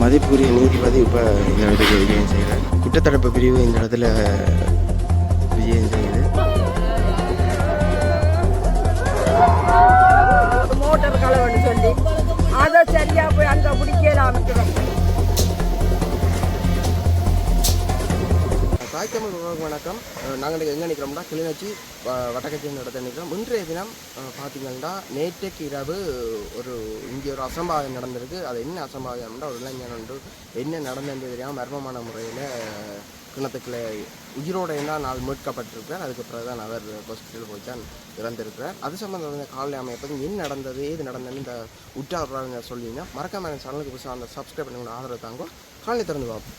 மதிப்புரிய நீதிபதி இப்போ இந்த இடத்துக்கு விஜயம் செய்கிறார் குற்றத்தடுப்பு பிரிவு இந்த இடத்துல விஜயம் செய்யுது. மோட்டார் கலவன்னு சொல்லி அதை சரியா போய் அங்க பிடிக்கலாம் தாய் தமிழ் உறவுக்கு வணக்கம். நாங்கள் எங்கே நிற்கிறோம்னா கிளிநொச்சி வ- நடத்த இடத்துல நிற்கிறோம் இன்றைய தினம் அஹ், பார்த்தீங்கன்னா நேற்றைக்கு இரவு ஒரு இங்கே ஒரு அசம்பாவிதம் நடந்திருக்கு. அது என்ன அசம்பாவிதம்னா ஒரு இளைஞன் ஒன்று என்ன நடந்தது தெரியாமல் மர்மமான முறையில் கிணத்துக்குள்ளே உயிரோட தான் நாள் மீட்கப்பட்டிருக்கிறார். அதுக்கு பிறகு தான் அவர் ஹாஸ்பிட்டல் போய் தான் இறந்திருக்கிறார். அது சம்மந்தமான காலை அமைப்பது என்ன நடந்தது ஏது நடந்ததுன்னு இந்த உற்றார் சொல்லிங்கன்னா மறக்காம சேனலுக்கு புதுசாக அந்த சப்ஸ்கிரைப் பண்ணி ஆதரவு தாங்க. காலை திறந்து பார்ப்போம்.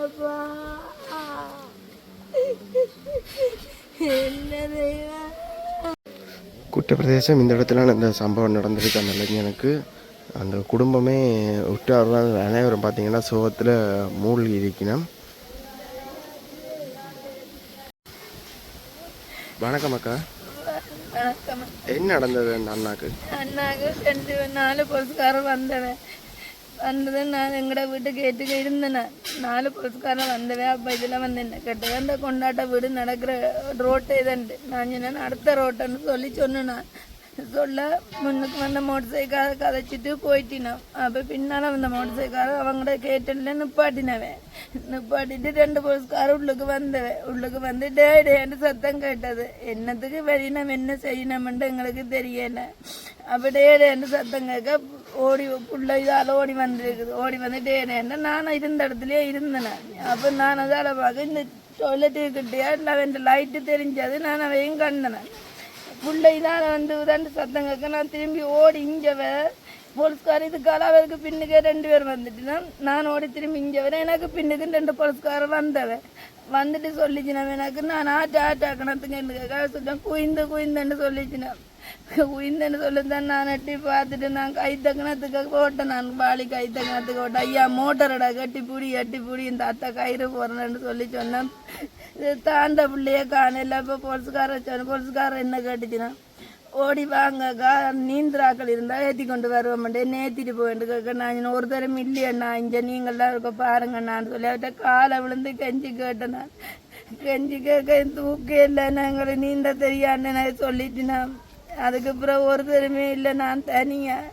தெய்வம் குற்றப்பிரதேசம் இந்த இடத்துல இந்த சம்பவம் நடந்திருக்கு அந்த இளைஞனுக்கு அந்த குடும்பமே உற்றார் அனைவரும் பார்த்தீங்கன்னா சோகத்தில் மூழ்கி இருக்கணும் வணக்கம் அக்கா. என்ன நடந்தது அந்த அண்ணாக்கு? அண்ணாக்கு ரெண்டு நாலு பொலிஸ்காரன் வந்தவன். வந்தது நான் எங்கட வீட்டு கேட்டுக்கு இருந்தேன் நாலு பொலிஸ்காரன் வந்தவே அப்போ இதில் வந்து என்ன கேட்டது அந்த கொண்டாட்ட வீடு நடக்கிற ரோட்டு இதுண்டு நான் சொன்னேன் அடுத்த ரோட்டுன்னு சொல்லி சொன்னேன் சொல்ல முன்னுக்கு வந்த மோட்டர் சைக்கிள் கதைச்சிட்டு போயிட்டினான் அப்போ பின்னால் வந்த மோட்டர் சைக்கிள் அவங்களோட கேட்டல நிப்பாட்டினவன் நிப்பாட்டிட்டு ரெண்டு போலீஸ்காரர் உள்ளுக்கு வந்தவன் உள்ளுக்கு வந்து டே டேன்னு சத்தம் கேட்டது என்னத்துக்கு வெளியினம் என்ன செய்யணும்ன்ட்டு எங்களுக்கு தெரியல அப்போ டே டேன்னு சத்தம் கேட்க ஓடி புள்ள இதால் ஓடி வந்துருக்குது ஓடி வந்து டே டேன்னு நானும் இருந்த இடத்துலயே இருந்தேன் அப்போ நான் அதால் பார்க்க இந்த டொய்லெட்டு கிட்டே அவன் லைட்டு தெரிஞ்சது நான் அவையும் கண்டனேன் புள்ள இதால் வந்து உதாண்டு சத்தம் கேட்க நான் திரும்பி ஓடி இங்கே போலீஸ்கார் இது கலாவிற்கு பின்னுக்கே ரெண்டு பேர் தான் நான் ஓடி திரும்பி இங்கே வரேன். எனக்கு பின்னுக்கு ரெண்டு போலீஸ்காரர் வந்தவன் வந்துட்டு சொல்லிச்சினவன் எனக்கு நான் ஆட்டா ஆட்டாக்கணத்துக்கு கணத்துக்கு கேட்க சொல்லிட்டேன் குயிந்து குயிந்துன்னு சொல்லிச்சினேன் குயிந்தன்னு சொல்லித்தான் நான் எட்டி பார்த்துட்டு நான் கை தக்கணத்துக்கு போட்டேன். நான் பாலி கை தக்கணத்துக்கு போட்டேன். ஐயா மோட்டரடா கட்டி பிடி எட்டி பிடி இந்த அத்தை கயிறு போடுறேன்னு சொல்லி சொன்னேன். தாண்ட பிள்ளையே காணல. இப்போ போலீஸ்காரர் சொன்ன போலீஸ்காரர் என்ன கேட்டுச்சுன்னா ஓடி வாங்கக்கா நீந்திராக்கள் இருந்தால் ஏற்றி கொண்டு வருவோம்ட்டு நேத்திட்டு ஏற்றிட்டு கேட்க நான் ஒரு தரம் இல்லையண்ணா இங்கே நீங்கள்லாம் இருக்க பாருங்கண்ணான்னு சொல்லி அவர்கிட்ட காலை விழுந்து கெஞ்சி கேட்டேன் நான். கெஞ்சி கேட்க தூக்கே இல்லை. நாங்கள் நீந்த தெரியான்னு நான். அதுக்கப்புறம் அதுக்கு இல்லை நான் தனியாக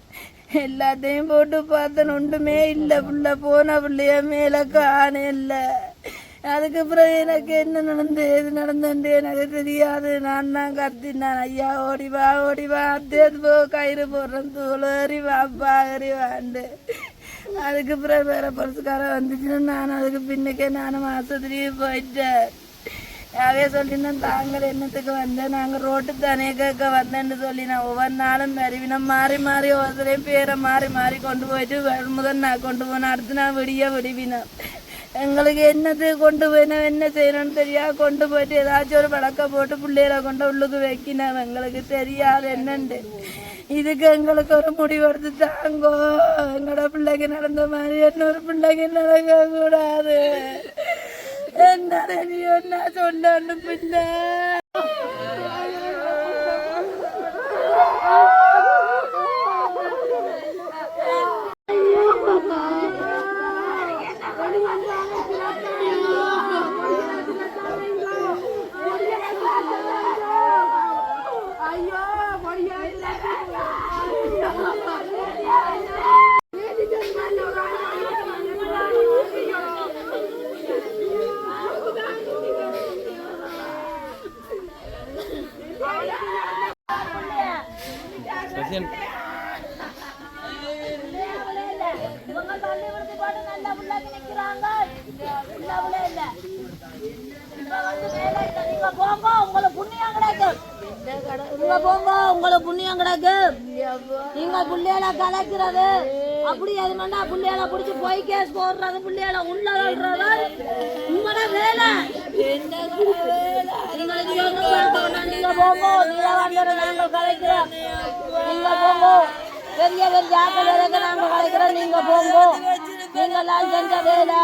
எல்லாத்தையும் போட்டு பார்த்தேன் ஒன்றுமே இல்லை. புள்ள போன பிள்ளைய மேலே காண இல்லை. அதுக்கு எனக்கு என்ன நடந்து எது நடந்துட்டு எனக்கு தெரியாது. நான் தான் கத்தினான் ஐயா ஓடி வா ஓடி வா. அத்தேது போ கயிறு போடுறேன் தூள் ஏறி வா பாகரி வாண்டு. வேற பரிசுக்காரன் வந்துச்சுன்னா நான் அதுக்கு பின்னுக்கே நானும் ஆஸ்பத்திரிக்கு போயிட்டேன். யாவே சொல்லினோம் தாங்கள் என்னத்துக்கு வந்தேன் நாங்கள் ரோட்டு தானே கேட்க வந்தேன்னு சொல்லி ஒவ்வொரு நாளும் மறிவினம் மாறி மாறி ஒவ்வொருத்தரையும் பேரை மாறி மாறி கொண்டு போயிட்டு வ- முதல் நான் கொண்டு போனேன் அடுத்து நான் விடிய விடுவினேன் எங்களுக்கு என்னது கொண்டு போயினோம் என்ன செய்யணும்னு தெரியா கொண்டு போயிட்டு ஏதாச்சும் ஒரு விளக்க போட்டு பிள்ளைகளை கொண்டு உள்ளுக்கு வைக்கினோம் எங்களுக்கு தெரியாது என்னண்டு இதுக்கு எங்களுக்கு ஒரு முடிவெடுத்து தாங்கோ எங்களோட பிள்ளைக்கு நடந்த மாதிரி இன்னொரு பிள்ளைக்கு நடக்க கூடாது என்ன தெரியும் நான் சொல்லணும் பிள்ளை இவங்க தள்ளி விடுத்து போட்டு நல்லா புள்ளாக்கி நிக்கிறாங்க உள்ளவளே இல்ல. இங்க வந்து வேலை இல்ல. நீங்க போங்க, உங்களுக்கு புண்ணியம் கிடைக்கும். நீங்க போங்க, உங்களுக்கு புண்ணியம் கிடைக்கும். நீங்க புள்ளையில கலைக்கிறது அப்படி எது வேணா புள்ளையில புடிச்சு போய் கேஸ் போடுறது புள்ளையில உள்ள உங்களோட வேலை. நீங்க போங்க நீங்க வந்து நாங்க கலைக்கிறோம். நீங்க போங்க. பெரிய பெரிய ஆக்கள் வரைக்கும் நாங்க கலைக்கிறோம். நீங்க போங்க. நீங்க எல்லாம் செஞ்ச வேலை.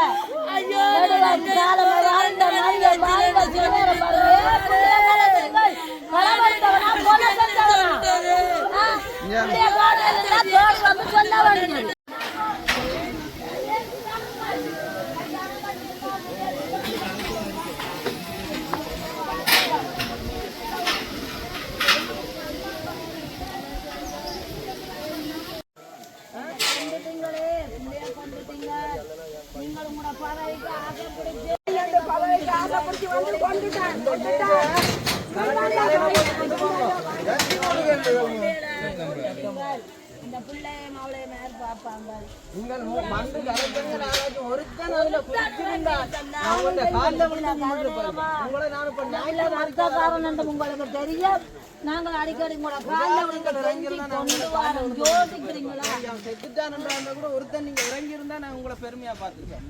காலம் ஒருத்தன் அதுல கால்ல விழுந்து. உங்களை நான் இப்ப வருத்தக்காரன் என்று உங்களுக்கு தெரியும் நாங்கள் அடிக்கடி உங்களோட காலில் விழுந்து கெஞ்சி கொண்டு வரோம். யோசிக்கிறீங்களா அவன் செத்துட்டான்ன்றா கூட ஒருத்தன் நீங்க இறங்கி இருந்தா நான் உங்களை பெருமையா பார்த்துருக்கேன்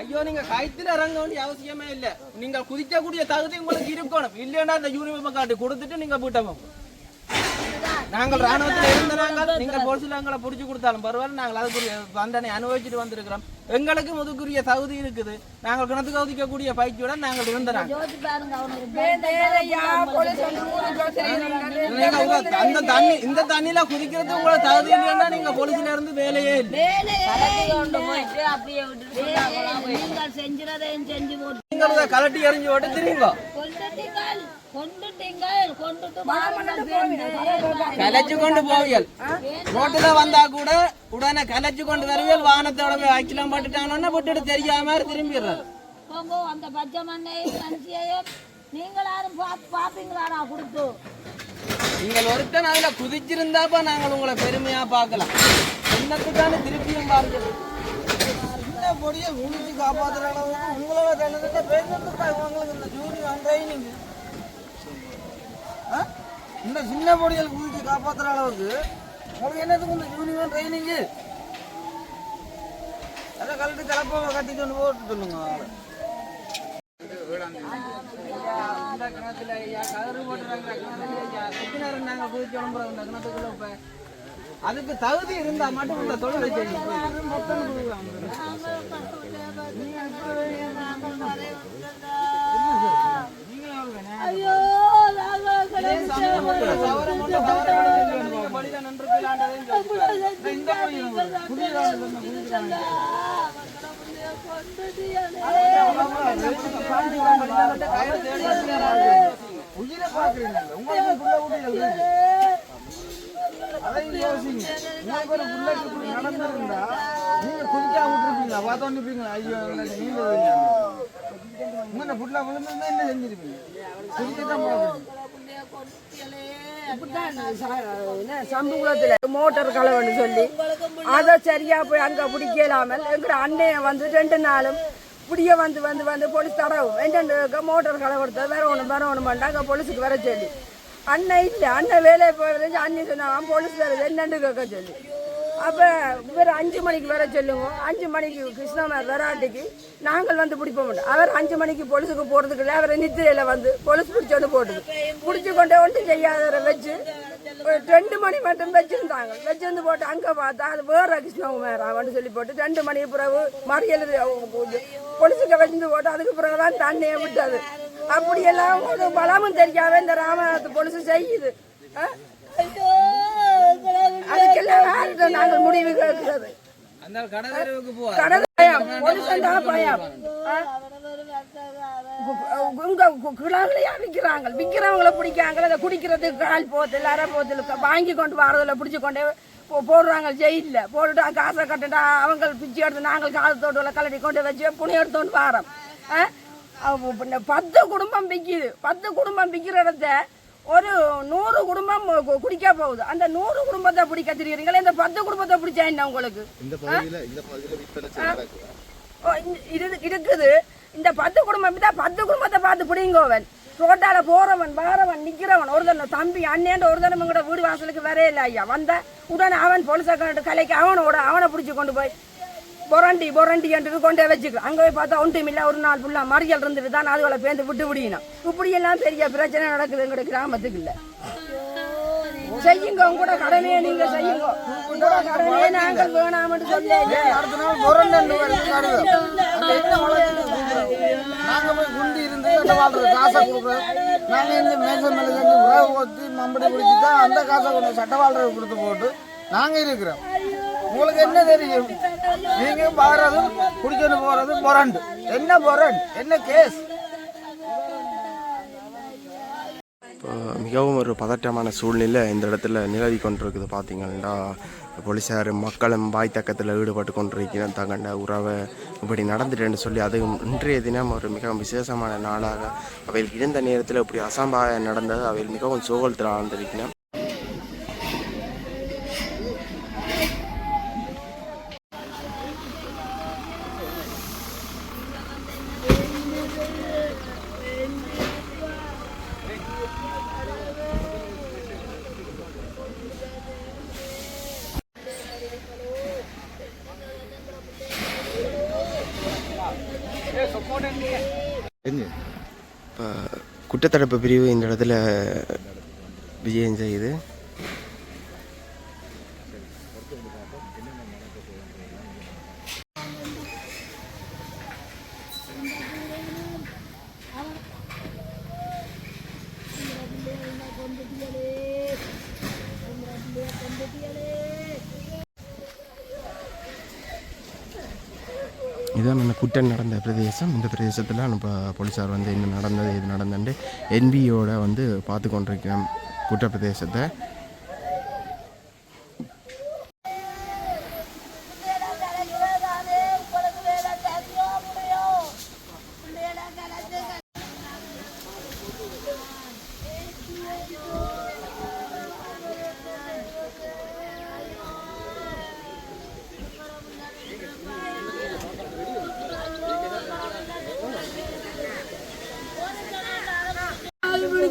ஐயோ நீங்க கைத்துல இறங்க வேண்டிய அவசியமே இல்ல நீங்க குதிக்கக்கூடிய தகுதி உங்களுக்கு இருக்கணும் இல்லைன்னா இந்த யூனிஃபார்ம் காட்டி கொடுத்துட்டு நீங்க போங்க நாங்கள் ராணுவத்தில் இருந்த நாங்கள் நீங்கள் போலீஸ்ல எங்களை பிடிச்சி கொடுத்தாலும் பரவாயில்ல. நாங்கள் அதுக்குரிய தண்டனை அனுபவிச்சுட்டு வந்திருக்கிறோம். எங்களுக்கு முதுக்குரிய தகுதி இருக்குது. நாங்கள் கிணத்துக்கு ஒதுக்கக்கூடிய பயிற்சியுடன் நாங்கள் இருந்தோம். அந்த தண்ணி இந்த தண்ணியில குதிக்கிறது உங்களை தகுதி இல்லைன்னா நீங்க போலீஸ்ல இருந்து வேலையே இல்லை. கலட்டி எறிஞ்சு ஓட்டு திரும்ப கலைச்சு கொண்டு போவியல். ரோட்டுல வந்தா கூட உடனே கலைச்சு கொண்டு வருவியல். வாகனத்தோட போய் ஆக்சிடம் போட்டுட்டாங்கன்னா விட்டுட்டு தெரியாம திரும்பிடுறாரு போங்கோ அந்த பச்சை மண்ணையும் கஞ்சியையும் நீங்கள் யாரும் பா- பாப்பீங்களாடா கொடுத்து? நீங்கள் ஒருத்தன் அதுல குதிச்சிருந்தாப்ப நாங்கள் உங்களை பெருமையா பார்க்கலாம். என்னத்துக்கான திருப்பியும் பாருங்க. சின்ன பொடியை குளிச்சு காப்பாத்துற அளவுக்கு உங்களோட பேசுறதுக்கு இவங்களுக்கு இந்த ஜூனியர் ட்ரைனிங் இந்த சின்ன பொடிகள் குளிச்சு காப்பாத்துற அளவுக்கு உங்களுக்கு என்னத்துக்கு இந்த ஜூனியர் ட்ரைனிங்கு அதை கழட்டி கலப்பை கட்டி கொண்டு போட்டு சொல்லுங்க ஆளை. இந்த கிணத்துல ஐயா கதறு போட்டுறாங்க கிணத்துல ஐயா எத்தனை நேரம் நாங்க குதிச்சு விளம்புறோம் இந்த கிணத்துக்குள்ள இப்ப அதுக்கு தகுதி இருந்தா மட்டும் இந்த தொழிலை செய்யும் ஐயோ. உயிரை பாக்குறீங்க உங்களுக்கு புள்ள குட்டிகள் அதையும் யோசிங்க உங்களுக்கு ஒரு பிள்ளைக்கு இப்படி நடந்திருந்தா நீங்க குதிக்காம விட்டுருப்பீங்களா நிற்பீங்களா ஐயோ நீங்க புள்ள விழுந்திருந்தா என்ன செஞ்சிருப்பீங்க பார்ப்பீங்க சம்புகுளத்துல மோட்டார் கலவன்னு சொல்லி அதை சரியா போய் அங்க பிடிக்கலாமல் எங்கிற அண்ணைய வந்து ரெண்டு நாளும் புடிய வந்து வந்து வந்து போலீஸ் தடவும். ரெண்டு மோட்டார் கலவரத்தை வேற ஒன்று வேற ஒன்று பண்ணா போலீஸுக்கு வர சொல்லி. அண்ணன் இல்லை அண்ணன் வேலையை போய் அண்ணன் சொன்னான் போலீஸ் வருது என்னன்னு கேட்க சொல்லி. அப்போ இவர் அஞ்சு மணிக்கு வர சொல்லுவோம். அஞ்சு மணிக்கு கிருஷ்ணமார் வராட்டிக்கு நாங்கள் வந்து பிடிப்போம் அவர் அஞ்சு மணிக்கு போலீஸுக்கு போகிறதுக்கு இல்லை அவரை நித்திரையில் வந்து போலீஸ் பிடிச்சோன்னு போட்டுது பிடிச்சி கொண்டே ஒன்றும் செய்யாதவரை வச்சு ஒரு ரெண்டு மணி மட்டும் வச்சிருந்தாங்க. வச்சிருந்து போட்டு அங்கே பார்த்தா அது வேற கிருஷ்ணகுமார் அவன் சொல்லி போட்டு ரெண்டு மணி பிறகு மறியல் போலீஸுக்கு வச்சிருந்து போட்டு அதுக்கு பிறகு தான் தண்ணியை விட்டது. அப்படியெல்லாம் ஒரு பலமும் தெரியாத இந்த ராமநாதத்து போலீஸ் செய்யுது. ஆ? அதுக்கெல்லாம் நாங்கள் முடிவு கேட்கிறது. விற்கிறாங்க விற்கிறவங்கள பிடிக்காங்க அதை குடிக்கிறதுக்கு கால் போத்தில் அரை போத்தில் வாங்கி கொண்டு வரதில் பிடிச்சி கொண்டே போடுறாங்க ஜெயிலில். போட்டுட்டு காசை கட்டுட்டா அவங்க பிச்சை எடுத்து நாங்கள் காலத்தோட்டுல கலட்டி கொண்டு வச்சு புனி எடுத்துட்டு வாரோம். பத்து குடும்பம் விற்கிது பத்து குடும்பம் விற்கிற இடத்த ஒரு நூறு குடும்பம் குடிக்க போகுது. அந்த நூறு குடும்பத்தை பிடிக்க தெரியுறீங்களா இந்த பத்து குடும்பத்தை பிடிச்சா என்ன உங்களுக்கு? இருக்குது. இந்த பத்து குடும்பம் தான் பத்து குடும்பத்தை பார்த்து பிடிங்கோவன் ரோட்டால போறவன் வாரவன் நிக்கிறவன். ஒருத்தன் தம்பி அண்ணேன்ற ஒருத்தன் எங்கட வீடு வாசலுக்கு வரே இல்லை ஐயா. வந்த உடனே அவன் போலீஸை கண்டு கலைக்கு அவனோட அவனை பிடிச்சி கொண்டு போய் பொரண்டி பொரண்டி என்று கொண்டே வச்சுக்கிறோம் அங்கே போய் பார்த்தா ஒன்றும் இல்லை. ஒரு நாள் ஃபுல்லாக மறியல் இருந்துட்டு தான் அதுகளை பேந்து விட்டு விடியணும். இப்படியெல்லாம் பெரிய பிரச்சனை நடக்குது எங்களுடைய கிராமத்துக்கு இல்லை செய்யுங்க. உங்களோட கடமையை நீங்க செய்யுங்க. உங்களோட கடமையை நாங்கள் வேணாம்னு சொல்ல அடுத்த நாள் நாங்க போய் குண்டி இருந்து அந்த வாழ்ற காசை கொடுக்குறோம். நாங்க இந்த மேசம் உறவு ஊற்றி மம்படி பிடிச்சி தான் அந்த காசை கொண்டு சட்ட வாழ்ற கொடுத்து போட்டு நாங்க இருக்கிறோம். உங்களுக்கு என்ன தெரியும்? நீங்க பாடுறதும் குடிச்சுட்டு போறதும் புரண்டு என்ன புரண்டு என்ன கேஸ் இப்போ மிகவும் ஒரு பதட்டமான சூழ்நிலை இந்த இடத்துல நிலவி கொண்டிருக்குது பார்த்தீங்கன்னா போலீஸார் மக்களும் வாய் தக்கத்தில் ஈடுபட்டு கொண்டிருக்கிற தங்கண்ட உறவை இப்படி நடந்துட்டேன்னு சொல்லி அது இன்றைய தினம் ஒரு மிகவும் விசேஷமான நாளாக அவையில் இருந்த நேரத்தில் இப்படி அசம்பாயம் நடந்தது. அவையில் மிகவும் சோகத்தில் ஆழ்ந்திருக்கிறேன் இப்போ குற்றத்தடுப்பு பிரிவு இந்த இடத்துல விஜயம் செய்யுது. இதான் அந்த குற்றம் நடந்த பிரதேசம். இந்த பிரதேசத்தில் இப்போ போலீஸார் வந்து என்ன நடந்தது இது நடந்தது என்பியோட வந்து பார்த்து கொண்டிருக்கிறோம்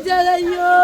Muchas gracias.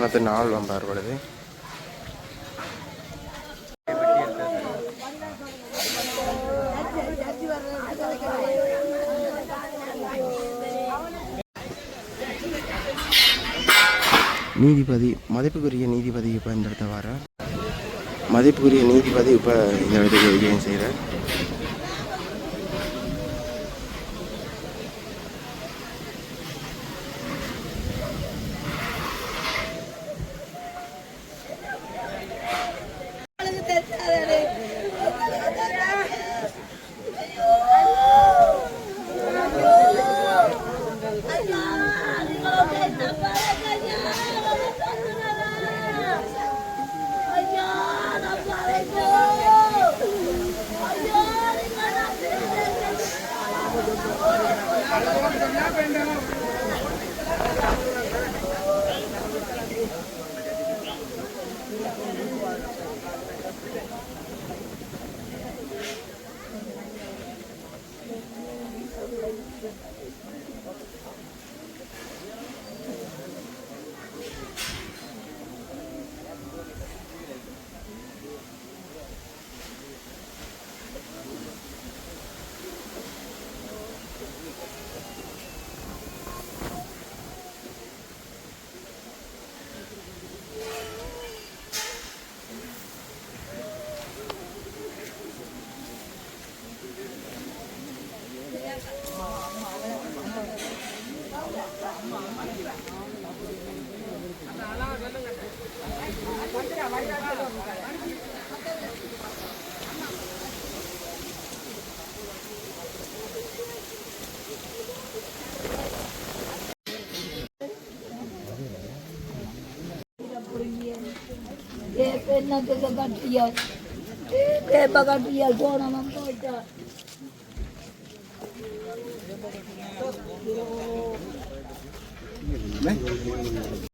ಮತ್ತೆ அது நாள் வம்பாறுபடுது நீதிபதி மதிப்புக்குரிய நீதிபதி இப்போ இந்த இடத்த வர மதிப்புக்குரிய நீதிபதி இப்போ இந்த இடத்துக்கு விஜயம் செய்கிறார். ਪਿੰਡ ਇਹਨਾਂ ਦੇ ਗੱਡੀ ਆ ਤੇ ਬਗੜੀ ਆ ਸੋਨਾ ਮੰਮਾ ਨਹੀਂ